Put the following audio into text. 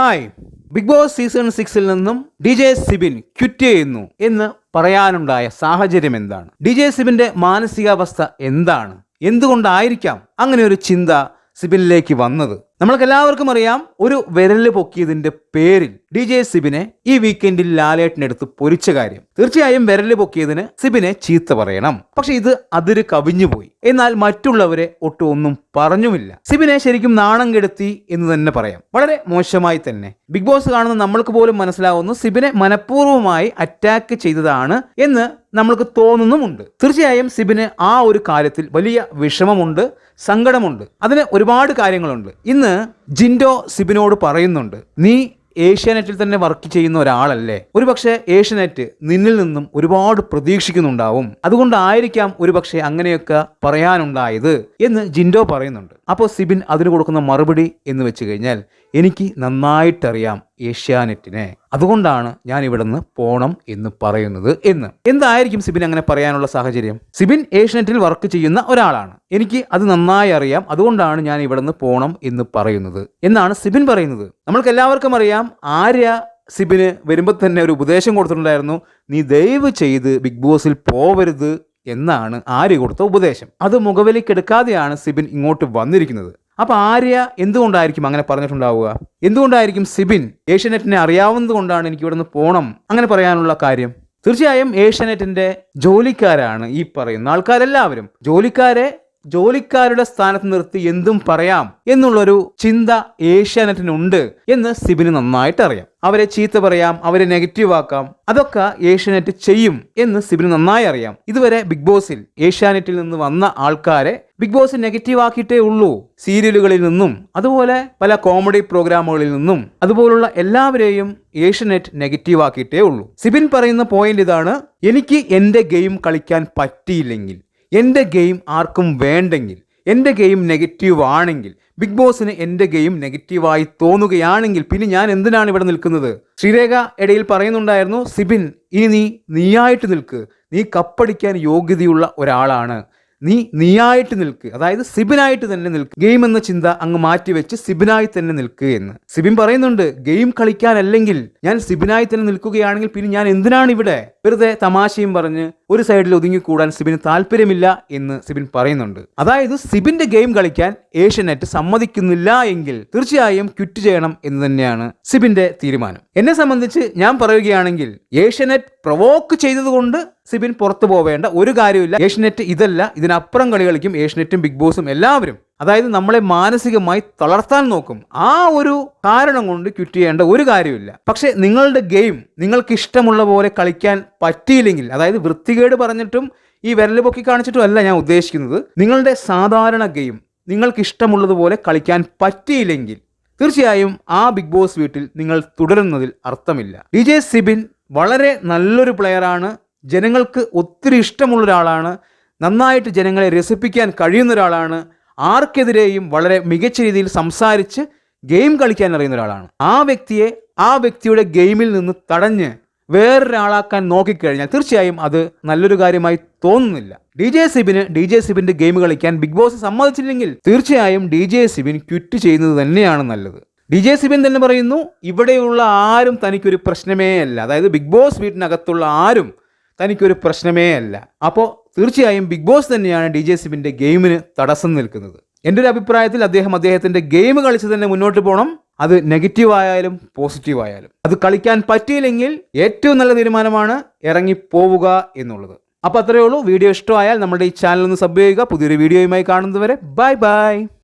Hi. Big boss season സിക്സിൽ നിന്നും D J Sibin quit ചെയ്യുന്നു എന്ന് പറയാനുണ്ടായ സാഹചര്യം എന്താണ്? ഡി ജെ സിബിന്റെ മാനസികാവസ്ഥ എന്താണ്? എന്തുകൊണ്ടായിരിക്കാം അങ്ങനെ ഒരു ചിന്ത സിബിനിലേക്ക് വന്നത്? നമ്മൾക്ക് എല്ലാവർക്കും അറിയാം ഒരു വിരൽ പൊക്കിയതിന്റെ പേരിൽ ഡി ജെ സിബിനെ ഈ വീക്കെൻഡിൽ ലാലേട്ടനെടുത്ത് പൊരിച്ച കാര്യം. തീർച്ചയായും വിരൽ പൊക്കിയതിന് സിബിനെ ചീത്ത പറയണം. പക്ഷെ ഇത് അതിര് കവിഞ്ഞുപോയി എന്നാൽ മറ്റുള്ളവരെ ഒട്ടും ഒന്നും പറഞ്ഞുമില്ല. സിബിനെ ശരിക്കും നാണം കെടുത്തി എന്ന് തന്നെ പറയാം. വളരെ മോശമായി തന്നെ. ബിഗ് ബോസ് കാണുന്ന നമ്മൾക്ക് പോലും മനസ്സിലാവുന്നു സിബിനെ മനഃപൂർവമായി അറ്റാക്ക് ചെയ്തതാണ് എന്ന് നമ്മൾക്ക് തോന്നുന്നുമുണ്ട്. തീർച്ചയായും സിബിന് ആ ഒരു കാര്യത്തിൽ വലിയ വിഷമമുണ്ട് സങ്കടമുണ്ട്. അതിന് ഒരുപാട് കാര്യങ്ങളുണ്ട്. ഇന്ന് ജിൻഡോ സിബിനോട് പറയുന്നുണ്ട് നീ ഏഷ്യാനെറ്റിൽ തന്നെ വർക്ക് ചെയ്യുന്ന ഒരാളല്ലേ? ഒരുപക്ഷെ ഏഷ്യാനെറ്റ് നിന്നിൽ നിന്നും ഒരുപാട് പ്രതീക്ഷിക്കുന്നുണ്ടാവും. അതുകൊണ്ടായിരിക്കാം ഒരുപക്ഷെ അങ്ങനെയൊക്കെ പറയാനുണ്ടായത് എന്ന് ജിൻഡോ പറയുന്നുണ്ട്. അപ്പോൾ സിബിൻ അതിന് കൊടുക്കുന്ന മറുപടി എന്ന് വെച്ച് കഴിഞ്ഞാൽ എനിക്ക് നന്നായിട്ടറിയാം. ഏഷ്യാനെറ്റിനെ. അതുകൊണ്ടാണ് ഞാൻ ഇവിടെ നിന്ന് പോണം എന്ന് പറയുന്നത് എന്ന്. എന്തായിരിക്കും സിബിൻ അങ്ങനെ പറയാനുള്ള സാഹചര്യം? സിബിൻ ഏഷ്യാനെറ്റിൽ വർക്ക് ചെയ്യുന്ന ഒരാളാണ്. എനിക്ക് അത് നന്നായി അറിയാം. അതുകൊണ്ടാണ് ഞാൻ ഇവിടെ നിന്ന് പോണം എന്ന് പറയുന്നത് എന്നാണ് സിബിൻ പറയുന്നത്. നമ്മൾക്ക് എല്ലാവർക്കും അറിയാം ആര്യ സിബിന് വരുമ്പോൾ തന്നെ ഒരു ഉപദേശം കൊടുത്തിട്ടുണ്ടായിരുന്നു. നീ ദയവ് ചെയ്ത് ബിഗ് ബോസിൽ പോവരുത് എന്നാണ് ആര്യ കൊടുത്ത ഉപദേശം. അത് മുഖവിലേക്കെടുക്കാതെയാണ് സിബിൻ ഇങ്ങോട്ട് വന്നിരിക്കുന്നത്. അപ്പൊ ആര്യ എന്തുകൊണ്ടായിരിക്കും അങ്ങനെ പറഞ്ഞിട്ടുണ്ടാവുക? എന്തുകൊണ്ടായിരിക്കും സിബിൻ ഏഷ്യനെറ്റിനെ അറിയാവുന്നത് കൊണ്ടാണ് എനിക്ക് ഇവിടുന്ന് പോകണം അങ്ങനെ പറയാനുള്ള കാര്യം. തീർച്ചയായും ഏഷ്യനെറ്റിന്റെ ജോലിക്കാരാണ് ഈ പറയുന്ന ആൾക്കാരെല്ലാവരും. ജോലിക്കാരെ ജോലിക്കാരുടെ സ്ഥാനത്ത് നിർത്തി എന്തും പറയാം എന്നുള്ളൊരു ചിന്ത ഏഷ്യാനെറ്റിനുണ്ട് എന്ന് സിബിന് നന്നായിട്ട് അറിയാം അവരെ ചീത്ത പറയാം അവരെ നെഗറ്റീവ് ആക്കാം അതൊക്കെ ഏഷ്യാനെറ്റ് ചെയ്യും എന്ന് സിബിന് നന്നായി അറിയാം ഇതുവരെ ബിഗ് ബോസിൽ ഏഷ്യാനെറ്റിൽ നിന്ന് വന്ന ആൾക്കാരെ ബിഗ് ബോസ് നെഗറ്റീവ് ആക്കിയിട്ടേ ഉള്ളൂ. സീരിയലുകളിൽ നിന്നും അതുപോലെ പല കോമഡി പ്രോഗ്രാമുകളിൽ നിന്നും അതുപോലുള്ള എല്ലാവരെയും ഏഷ്യനെറ്റ് നെഗറ്റീവ് ആക്കിയിട്ടേ ഉള്ളൂ. സിബിൻ പറയുന്ന പോയിന്റ് ഇതാണ് എനിക്ക് എന്റെ ഗെയിം കളിക്കാൻ പറ്റിയില്ലെങ്കിൽ. എന്റെ ഗെയിം ആർക്കും വേണ്ടെങ്കിൽ എന്റെ ഗെയിം നെഗറ്റീവ് ആണെങ്കിൽ ബിഗ് ബോസിന് എന്റെ ഗെയിം നെഗറ്റീവായി തോന്നുകയാണെങ്കിൽ പിന്നെ ഞാൻ എന്തിനാണ് ഇവിടെ നിൽക്കുന്നത്? ശ്രീരേഖ ഇടയിൽ പറയുന്നുണ്ടായിരുന്നു സിബിൻ ഇനി നീ നീയായിട്ട് നിൽക്ക്. നീ കപ്പടിക്കാൻ യോഗ്യതയുള്ള ഒരാളാണ്. നീ നീയായിട്ട് നിൽക്ക്. അതായത് സിബിനായിട്ട് തന്നെ നിൽക്ക്. ഗെയിം എന്ന ചിന്ത അങ്ങ് മാറ്റിവെച്ച് സിബിനായി തന്നെ നിൽക്ക് എന്ന്. സിബിൻ പറയുന്നുണ്ട് ഗെയിം കളിക്കാനല്ലെങ്കിൽ ഞാൻ സിബിനായി തന്നെ നിൽക്കുകയാണെങ്കിൽ പിന്നെ ഞാൻ എന്തിനാണ് ഇവിടെ വെറുതെ തമാശയും പറഞ്ഞ് ഒരു സൈഡിൽ ഒതുങ്ങിക്കൂടാൻ സിബിന് താല്പര്യമില്ല എന്ന് സിബിൻ പറയുന്നുണ്ട്. അതായത് സിബിന്റെ ഗെയിം കളിക്കാൻ ഏഷ്യനെറ്റ് സമ്മതിക്കുന്നില്ല എങ്കിൽ തീർച്ചയായും ക്വിറ്റ് ചെയ്യണം എന്ന് തന്നെയാണ് സിബിന്റെ തീരുമാനം. എന്നെ സംബന്ധിച്ച് ഞാൻ പറയുകയാണെങ്കിൽ ഏഷ്യനെറ്റ് പ്രൊവോക്ക് ചെയ്തതുകൊണ്ട് സിബിൻ പുറത്തു പോവേണ്ട ഒരു കാര്യമില്ല ഏഷ്യനെറ്റ് ഇതല്ല. ഇതിനപ്പുറം കളി കളിക്കും ഏഷ്യനെറ്റും ബിഗ് ബോസും എല്ലാവരും. അതായത് നമ്മളെ മാനസികമായി തളർത്താൻ നോക്കും. ആ ഒരു കാരണം കൊണ്ട് ക്വിറ്റ് ചെയ്യേണ്ട ഒരു കാര്യമില്ല പക്ഷേ നിങ്ങളുടെ ഗെയിം നിങ്ങൾക്ക് ഇഷ്ടമുള്ള പോലെ കളിക്കാൻ പറ്റിയില്ലെങ്കിൽ അതായത് വൃത്തികേട് പറഞ്ഞിട്ടും ഈ വിരൽ പൊക്കി കാണിച്ചിട്ടും അല്ല ഞാൻ ഉദ്ദേശിക്കുന്നത്. നിങ്ങളുടെ സാധാരണ ഗെയിം നിങ്ങൾക്ക് ഇഷ്ടമുള്ളതുപോലെ കളിക്കാൻ പറ്റിയില്ലെങ്കിൽ തീർച്ചയായും ആ ബിഗ് ബോസ് വീട്ടിൽ നിങ്ങൾ തുടരുന്നതിൽ അർത്ഥമില്ല. ഡി സിബിൻ വളരെ നല്ലൊരു പ്ലെയറാണ് ജനങ്ങൾക്ക് ഒത്തിരി ഇഷ്ടമുള്ള ഒരാളാണ് നന്നായിട്ട് ജനങ്ങളെ രസിപ്പിക്കാൻ കഴിയുന്ന ഒരാളാണ് ആർക്കെതിരെയും വളരെ മികച്ച രീതിയിൽ സംസാരിച്ച് ഗെയിം കളിക്കാൻ അറിയുന്ന ഒരാളാണ് ആ വ്യക്തിയെ ആ വ്യക്തിയുടെ ഗെയിമിൽ നിന്ന് തടഞ്ഞ് വേറൊരാളാക്കാൻ നോക്കിക്കഴിഞ്ഞാൽ തീർച്ചയായും അത് നല്ലൊരു കാര്യമായി തോന്നുന്നില്ല. ഡി ജെ സിബിന് ഡി ജെ സിബിന്റെ ഗെയിം കളിക്കാൻ ബിഗ് ബോസ് സമ്മതിച്ചില്ലെങ്കിൽ തീർച്ചയായും ഡി ജെ സിബിൻ ക്വിറ്റ് ചെയ്യുന്നത് തന്നെയാണ് നല്ലത്. ഡി ജെ സിബിൻ തന്നെ പറയുന്നു ഇവിടെയുള്ള ആരും തനിക്കൊരു പ്രശ്നമേ അല്ല. അതായത് ബിഗ് ബോസ് വീട്ടിനകത്തുള്ള ആരും തനിക്കൊരു പ്രശ്നമേ അല്ല. അപ്പോൾ തീർച്ചയായും ബിഗ് ബോസ് തന്നെയാണ് ഡി ജെ സിബിന്റെ ഗെയിമിന് തടസ്സം നിൽക്കുന്നത്. എന്റെ ഒരു അഭിപ്രായത്തിൽ അദ്ദേഹം അദ്ദേഹത്തിന്റെ ഗെയിം കളിച്ച് തന്നെ മുന്നോട്ട് പോകണം അത് നെഗറ്റീവായാലും പോസിറ്റീവായാലും അത് കളിക്കാൻ പറ്റിയില്ലെങ്കിൽ ഏറ്റവും നല്ല തീരുമാനമാണ് ഇറങ്ങി പോവുക എന്നുള്ളത്. അപ്പോൾ അത്രയേ ഉള്ളൂ. വീഡിയോ ഇഷ്ടമായാൽ നമ്മുടെ ഈ ചാനൽ ഒന്ന് സബ് ചെയ്യുക. പുതിയൊരു വീഡിയോയുമായി കാണുന്നതുവരെ ബൈ ബൈ.